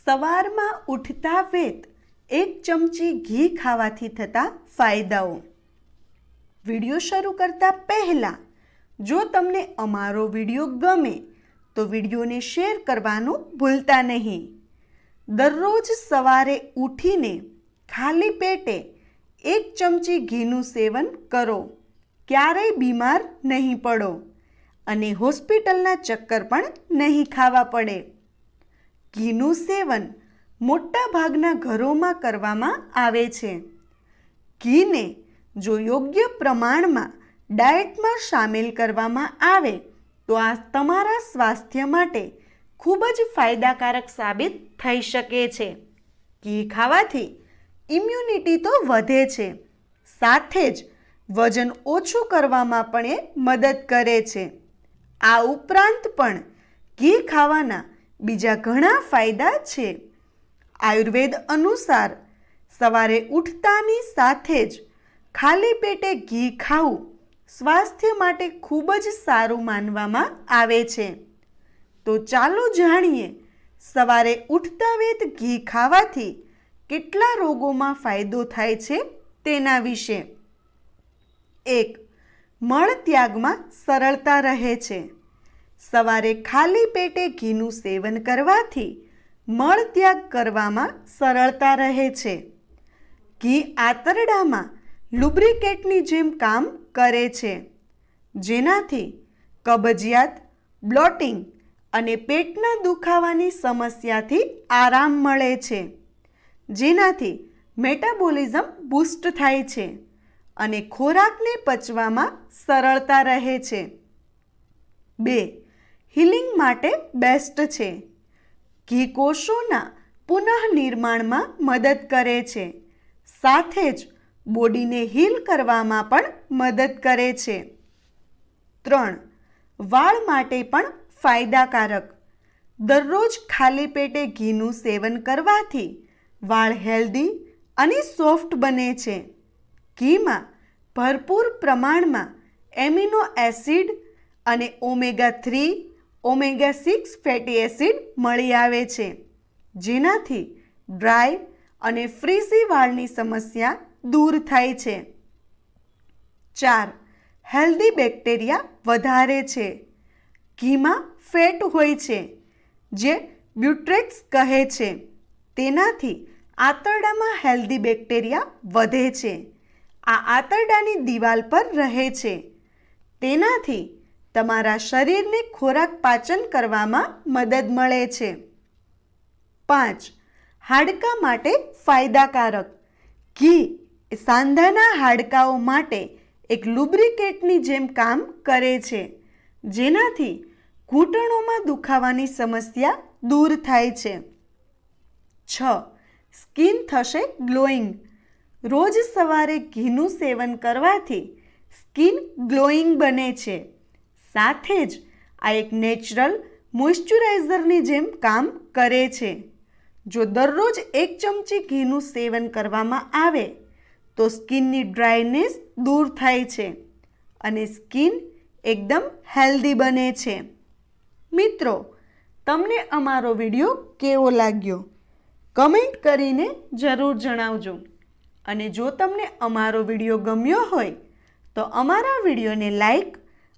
સવારમાં ઉઠતા વેત એક ચમચી ઘી ખાવાથી થતા ફાયદાઓ. વીડિયો શરૂ કરતા પહેલાં, જો તમને અમારો વીડિયો ગમે, તો વિડીયોને શેર કરવાનું ભૂલતા નહીં. દરરોજ સવારે ઉઠીને ખાલી પેટે એક ચમચી ઘીનું સેવન કરો. ક્યારેય બીમાર નહીં પડો અને હોસ્પિટલના ચક્કર પણ નહીં ખાવા પડે. ઘીનું સેવન મોટા ભાગના ઘરોમાં કરવામાં આવે છે. ઘીને જો યોગ્ય પ્રમાણમાં ડાયટમાં સામેલ કરવામાં આવે, તો આ તમારા સ્વાસ્થ્ય માટે ખૂબ જ ફાયદાકારક સાબિત થઈ શકે છે. ઘી ખાવાથી ઇમ્યુનિટી તો વધે છે, સાથે જ વજન ઓછું કરવામાં પણ એ મદદ કરે છે. આ ઉપરાંત પણ ઘી ખાવાના બીજા ઘણા ફાયદા છે. આયુર્વેદ અનુસાર સવારે ઉઠતાની સાથે જ ખાલી પેટે ઘી ખાવું સ્વાસ્થ્ય માટે ખૂબ જ સારું માનવામાં આવે છે. તો ચાલો જાણીએ સવારે ઉઠતા વેત ઘી ખાવાથી કેટલા રોગોમાં ફાયદો થાય છે તેના વિશે. એક, મળ ત્યાગમાં સરળતા રહે છે. સવારે ખાલી પેટે ઘીનું સેવન કરવાથી મળ ત્યાગ કરવામાં સરળતા રહે છે. ઘી આંતરડામાં લુબ્રિકેટની જેમ કામ કરે છે, જેનાથી કબજિયાત, બ્લોટિંગ અને પેટના દુખાવાની સમસ્યાથી આરામ મળે છે, જેનાથી મેટાબોલિઝમ બૂસ્ટ થાય છે અને ખોરાકને પચવામાં સરળતા રહે છે. બે હિલિંગ માટે બેસ્ટ છે. ઘી કોષોના પુનઃનિર્માણમાં મદદ કરે છે. સાથે જ બોડીને હીલ કરવામાં પણ મદદ કરે છે. ત્રણ, વાળ માટે પણ ફાયદાકારક. દરરોજ ખાલી પેટે ઘીનું સેવન કરવાથી વાળ હેલ્ધી અને સોફ્ટ બને છે. ઘીમાં ભરપૂર પ્રમાણમાં એમિનો એસિડ અને omega three omega six fatty acid મળી આવે છે. જેનાથી ડ્રાય અને ફ્રીઝી વાળની સમસ્યા દૂર થાય છે. ચાર, હેલ્ધી બેક્ટેરિયા વધારે છે. ઘીમાં ફેટ હોય છે, જે બ્યુટ્રેક્સ કહે છે. તેનાથી આંતરડામાં હેલ્ધી બેક્ટેરિયા વધે છે. આ આંતરડાની દિવાલ પર રહે છે. તેનાથી તમારા શરીરને ખોરાક પાચન કરવામાં મદદ મળે છે. પાંચ, હાડકા માટે ફાયદાકારક. ઘી એ સાંધાના હાડકાઓ માટે એક લુબ્રિકેટની જેમ કામ કરે છે, જેનાથી ઘૂંટણોમાં દુખાવાની સમસ્યા દૂર થાય છે. છ, સ્કિન થશે ગ્લોઈંગ. રોજ સવારે ઘીનું સેવન કરવાથી સ્કિન ગ્લોઈંગ બને છે. સાથે જ આ એક નેચરલ મોઇશ્ચરાઇઝરની જેમ કામ કરે છે. જો દરરોજ એક ચમચી ઘીનું સેવન કરવામાં આવે, તો સ્કિનની ડ્રાયનેસ દૂર થાય છે અને સ્કિન એકદમ હેલ્ધી બને છે. મિત્રો, તમને અમારો વીડિયો કેવો લાગ્યો? કમેન્ટ કરીને જરૂર જણાવજો. અને જો તમને અમારો વીડિયો ગમ્યો હોય, તો અમારા વિડીયોને લાઈક